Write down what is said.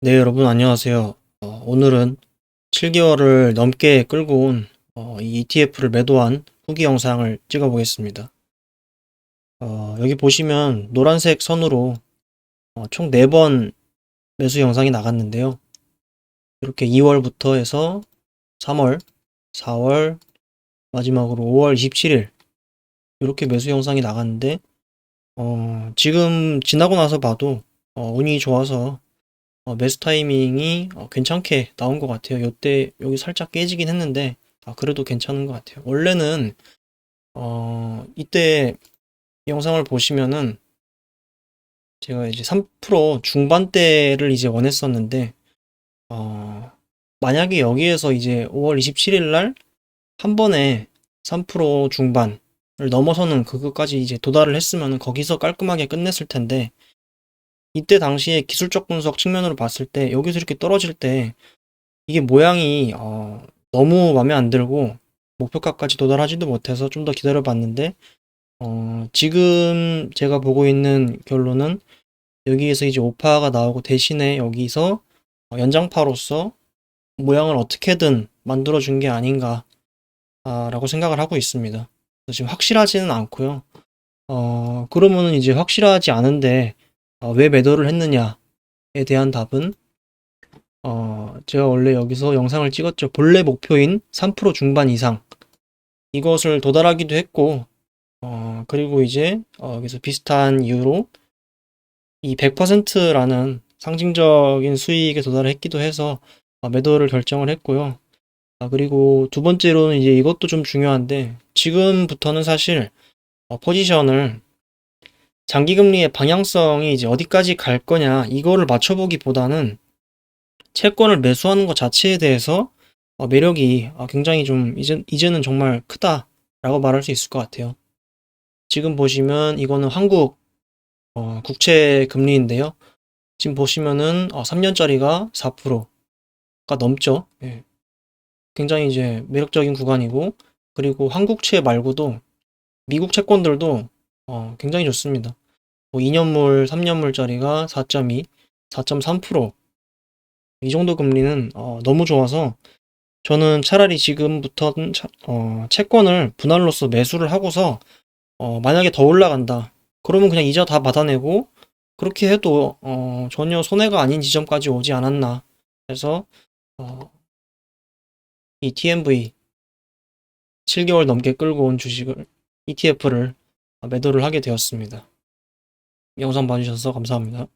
네, 여러분 안녕하세요. 어, 오늘은 7개월을 넘게 끌고 온 어, 이 ETF를 매도한 후기 영상을 찍어 보겠습니다. 어, 여기 보시면 노란색 선으로 어, 총 4번 매수 영상이 나갔는데요. 이렇게 2월부터 해서 3월, 4월, 마지막으로 5월 27일 이렇게 매수 영상이 나갔는데 어, 지금 지나고 나서 봐도 어, 운이 좋아서 어, 매수 타이밍이 어, 괜찮게 나온 것 같아요. 요때 여기 살짝 깨지긴 했는데 아, 그래도 괜찮은 것 같아요. 원래는 어, 이때 영상을 보시면은 제가 이제 3% 중반대를 이제 원했었는데 어, 만약에 여기에서 이제 5월 27일 날 한 번에 3% 중반을 넘어서는 그거까지 이제 도달을 했으면 거기서 깔끔하게 끝냈을 텐데 이때 당시에 기술적 분석 측면으로 봤을 때 여기서 이렇게 떨어질 때 이게 모양이 어, 너무 마음에 안 들고 목표가까지 도달하지도 못해서 좀 더 기다려 봤는데 어, 지금 제가 보고 있는 결론은 여기에서 이제 오파가 나오고 대신에 여기서 어, 연장파로서 모양을 어떻게든 만들어 준 게 아닌가 아, 라고 생각을 하고 있습니다. 지금 확실하지는 않고요. 어, 그러면은 이제 확실하지 않은데 어, 왜 매도를 했느냐에 대한 답은 어, 제가 원래 여기서 영상을 찍었죠. 본래 목표인 3% 중반 이상 이것을 도달하기도 했고 어, 그리고 이제 어, 여기서 비슷한 이유로 이 100%라는 상징적인 수익에 도달했기도 해서 어, 매도를 결정을 했고요. 아, 그리고 두 번째로는 이제 이것도 좀 중요한데 지금부터는 사실 어, 포지션을 장기금리의 방향성이 이제 어디까지 갈 거냐, 이거를 맞춰보기보다는 채권을 매수하는 것 자체에 대해서 어, 매력이 어, 굉장히 좀 이제, 이제는 정말 크다라고 말할 수 있을 것 같아요. 지금 보시면 이거는 한국 어, 국채 금리인데요. 지금 보시면은 어, 3년짜리가 4%가 넘죠. 예. 굉장히 이제 매력적인 구간이고 그리고 한국채 말고도 미국 채권들도 어, 굉장히 좋습니다. 뭐 2년물, 3년물짜리가 4.2, 4.3%이 정도 금리는 어, 너무 좋아서 저는 차라리 지금부터는 차- 어, 채권을 분할로서 매수를 하고서 어, 만약에 더 올라간다. 그러면 그냥 이자 다 받아내고 그렇게 해도 어, 전혀 손해가 아닌 지점까지 오지 않았나. 그래서 어, 이 TMV 7개월 넘게 끌고 온 주식을 ETF를 매도를 하게 되었습니다. 영상 봐주셔서 감사합니다.